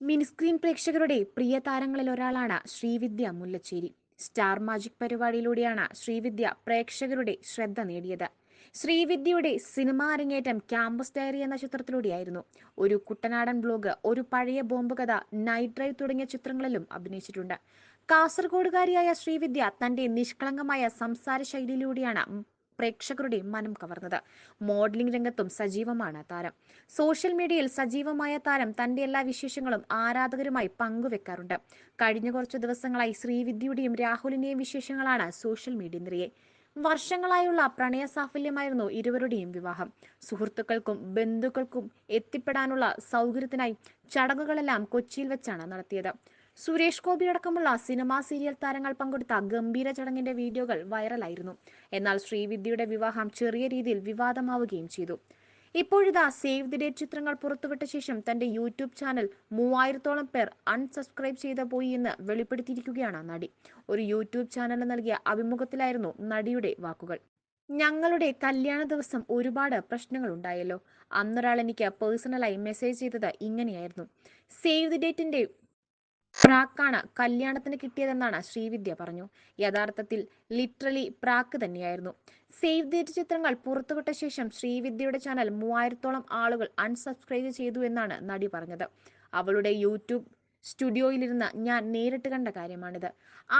Mini screen പ്രേക്ഷകരുടെ പ്രിയ താരങ്ങളിൽ ഒരാളാണ് ശ്രീവിദ്യ മുല്ലച്ചേരി. സ്റ്റാർ മാജിക് പരിപാടിയിലൂടെയാണ് ശ്രീവിദ്യ പ്രേക്ഷകരുടെ ശ്രദ്ധ നേടിയത്. ശ്രീവിദ്യയുടെ സിനിമാ അരങ്ങേറ്റം ക്യാമ്പസ് ഡയറി എന്ന ചിത്രത്തിലൂടെയായിരുന്നു. ഒരു കുട്ടനാടൻ ബ്ലോഗ് ഒരു പഴയ ബോംബ് കഥ നൈറ്റ് ഡ്രൈവ് തുടങ്ങിയ ചിത്രങ്ങളിലും അഭിനയിച്ചിട്ടുണ്ട്. കാസർഗോഡുകാരിയായ ശ്രീവിദ്യ തന്റെ നിഷ്കളങ്കമായ സംസാര ശൈലിയിലൂടെയാണ് പ്രേക്ഷകരുടെ മനം കവർന്നത്. മോഡലിംഗ് രംഗത്തും സജീവമാണ് താരം. സോഷ്യൽ മീഡിയയിൽ സജീവമായ താരം തന്റെ എല്ലാ വിശേഷങ്ങളും ആരാധകരുമായി പങ്കുവെക്കാറുണ്ട്. കഴിഞ്ഞ കുറച്ചു ദിവസങ്ങളായി ശ്രീവിദ്യയുടെയും രാഹുലിന്റെയും വിശേഷങ്ങളാണ് സോഷ്യൽ മീഡിയ നിറയെ. വർഷങ്ങളായുള്ള പ്രണയ സാഫല്യമായിരുന്നു ഇരുവരുടെയും വിവാഹം. സുഹൃത്തുക്കൾക്കും ബന്ധുക്കൾക്കും എത്തിപ്പെടാനുള്ള സൗകര്യത്തിനായി ചടങ്ങുകളെല്ലാം കൊച്ചിയിൽ വെച്ചാണ് നടത്തിയത്. സുരേഷ് ഗോപി അടക്കമുള്ള സിനിമാ സീരിയൽ താരങ്ങൾ പങ്കെടുത്ത ഗംഭീര ചടങ്ങിന്റെ വീഡിയോകൾ വൈറലായിരുന്നു. എന്നാൽ ശ്രീവിദ്യയുടെ വിവാഹം ചെറിയ രീതിയിൽ വിവാദമാവുകയും ചെയ്തു. ഇപ്പോഴിതാ സേവ് ദി ഡേറ്റ് ചിത്രങ്ങൾ പുറത്തുവിട്ട ശേഷം തന്റെ യൂട്യൂബ് ചാനൽ മൂവായിരത്തോളം പേർ അൺസബ്സ്ക്രൈബ് ചെയ്ത പോയി എന്ന് വെളിപ്പെടുത്തിയിരിക്കുകയാണ് നടി. ഒരു യൂട്യൂബ് ചാനലിന് നൽകിയ അഭിമുഖത്തിലായിരുന്നു നടിയുടെ വാക്കുകൾ. ഞങ്ങളുടെ കല്യാണ ദിവസം ഒരുപാട് പ്രശ്നങ്ങൾ ഉണ്ടായല്ലോ. അന്നൊരാൾ എനിക്ക് പേഴ്സണലായി മെസ്സേജ് ചെയ്തത് ഇങ്ങനെയായിരുന്നു. സേവ് ദി ഡേറ്റിന്റെ പ്രാക്കാണ് കല്യാണത്തിന് കിട്ടിയതെന്നാണ് ശ്രീവിദ്യ പറഞ്ഞു. യഥാർത്ഥത്തിൽ ലിറ്ററലി പ്രാക്ക് തന്നെയായിരുന്നു. സേവ് ദേറ്റ് ചിത്രങ്ങൾ പുറത്തുവിട്ട ശേഷം ശ്രീവിദ്യയുടെ ചാനൽ മൂവായിരത്തോളം ആളുകൾ അൺസബ്സ്ക്രൈബ് ചെയ്തു എന്നാണ് നടി പറഞ്ഞത്. അവളുടെ യൂട്യൂബ് സ്റ്റുഡിയോയിലിരുന്ന് ഞാൻ നേരിട്ട് കണ്ട കാര്യമാണിത്.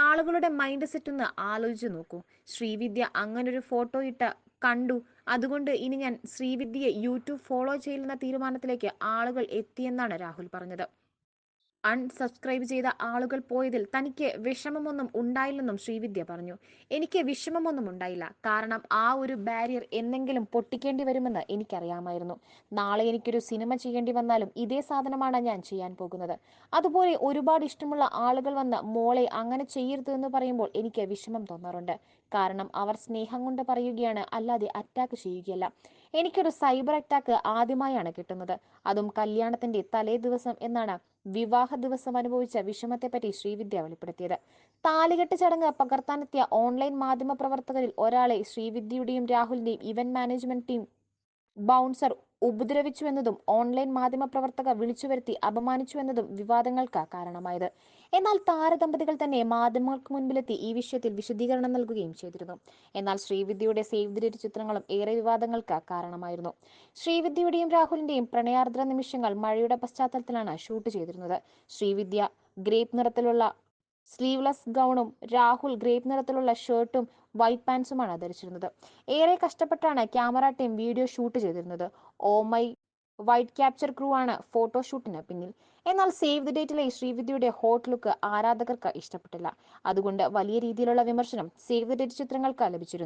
ആളുകളുടെ മൈൻഡ് സെറ്റ് ഒന്ന് ആലോചിച്ച് നോക്കൂ. ശ്രീവിദ്യ അങ്ങനൊരു ഫോട്ടോ ഇട്ട കണ്ടു. അതുകൊണ്ട് ഇനി ഞാൻ ശ്രീവിദ്യയെ യൂട്യൂബ് ഫോളോ ചെയ്യുന്ന തീരുമാനത്തിലേക്ക് ആളുകൾ എത്തിയെന്നാണ് രാഹുൽ പറഞ്ഞത്. അൺസബ്സ്ക്രൈബ് ചെയ്ത ആളുകൾ പോയതിൽ തനിക്ക് വിഷമമൊന്നും ഉണ്ടായില്ലെന്നും ശ്രീവിദ്യ പറഞ്ഞു. എനിക്ക് വിഷമമൊന്നും ഉണ്ടായില്ല. കാരണം ആ ഒരു ബാരിയർ എന്നെങ്കിലും പൊട്ടിക്കേണ്ടി വരുമെന്ന് എനിക്കറിയാമായിരുന്നു. നാളെ എനിക്കൊരു സിനിമ ചെയ്യേണ്ടി വന്നാലും ഇതേ സാധനമാണ് ഞാൻ ചെയ്യാൻ പോകുന്നത്. അതുപോലെ ഒരുപാട് ഇഷ്ടമുള്ള ആളുകൾ വന്ന് മോളെ അങ്ങനെ ചെയ്യരുത് എന്ന് പറയുമ്പോൾ എനിക്ക് വിഷമം തോന്നാറുണ്ട്. കാരണം അവർ സ്നേഹം കൊണ്ട് പറയുകയാണ് അല്ലാതെ അറ്റാക്ക് ചെയ്യുകയല്ല. എനിക്കൊരു സൈബർ അറ്റാക്ക് ആദ്യമായാണ് കിട്ടുന്നത്. അതും കല്യാണത്തിന്റെ തലേ ദിവസം എന്നാണ് വിവാഹ ദിവസം അനുഭവിച്ച വിഷമത്തെപ്പറ്റി ശ്രീവിദ്യ വെളിപ്പെടുത്തിയത്. താലികെട്ട് ചടങ്ങ് പകർത്താനെത്തിയ ഓൺലൈൻ മാധ്യമ പ്രവർത്തകരിൽ ഒരാളെ ശ്രീവിദ്യയുടെയും രാഹുലിന്റെയും ഇവന്റ് മാനേജ്മെന്റ് ടീം ബൗൺസർ ഉപദ്രവിച്ചുവെന്നതും ഓൺലൈൻ മാധ്യമ പ്രവർത്തക വിളിച്ചുവരുത്തി അപമാനിച്ചുവെന്നതും വിവാദങ്ങൾക്ക് കാരണമായത്. എന്നാൽ താരദമ്പതികൾ തന്നെ മാധ്യമങ്ങൾക്ക് മുൻപിലെത്തി ഈ വിഷയത്തിൽ വിശദീകരണം നൽകുകയും ചെയ്തിരുന്നു. എന്നാൽ ശ്രീവിദ്യയുടെ സേവ് ചിത്രങ്ങളും ഏറെ വിവാദങ്ങൾക്ക് കാരണമായിരുന്നു. ശ്രീവിദ്യയുടെയും രാഹുലിന്റെയും പ്രണയാർദ്ര നിമിഷങ്ങൾ മഴയുടെ പശ്ചാത്തലത്തിലാണ് ഷൂട്ട് ചെയ്തിരുന്നത്. ശ്രീവിദ്യ ഗ്രേപ്പ് നിറത്തിലുള്ള സ്ലീവ്ലെസ് ഗൗണും രാഹുൽ ഗ്രേപ്പ് നിറത്തിലുള്ള ഷർട്ടും വൈറ്റ് പാൻസുമാണ് ധരിച്ചിരുന്നത്. ഏറെ കഷ്ടപ്പെട്ടാണ് ക്യാമറ ടീം വീഡിയോ ഷൂട്ട് ചെയ്തിരുന്നത്. Oh my white capture crew ആണ് ഫോട്ടോഷൂട്ടിന് പിന്നിൽ. എന്നാൽ സേവ് ദി ഡേറ്റിലെ ശ്രീവിദ്യയുടെ ഹോട്ട് ലുക്ക് ആരാധകർക്ക് ഇഷ്ടപ്പെട്ടില്ല. അതുകൊണ്ട് വലിയ രീതിയിലുള്ള വിമർശനം സേവ് ദി ഡേറ്റ് ചിത്രങ്ങൾക്ക് ലഭിച്ചിരുന്നു.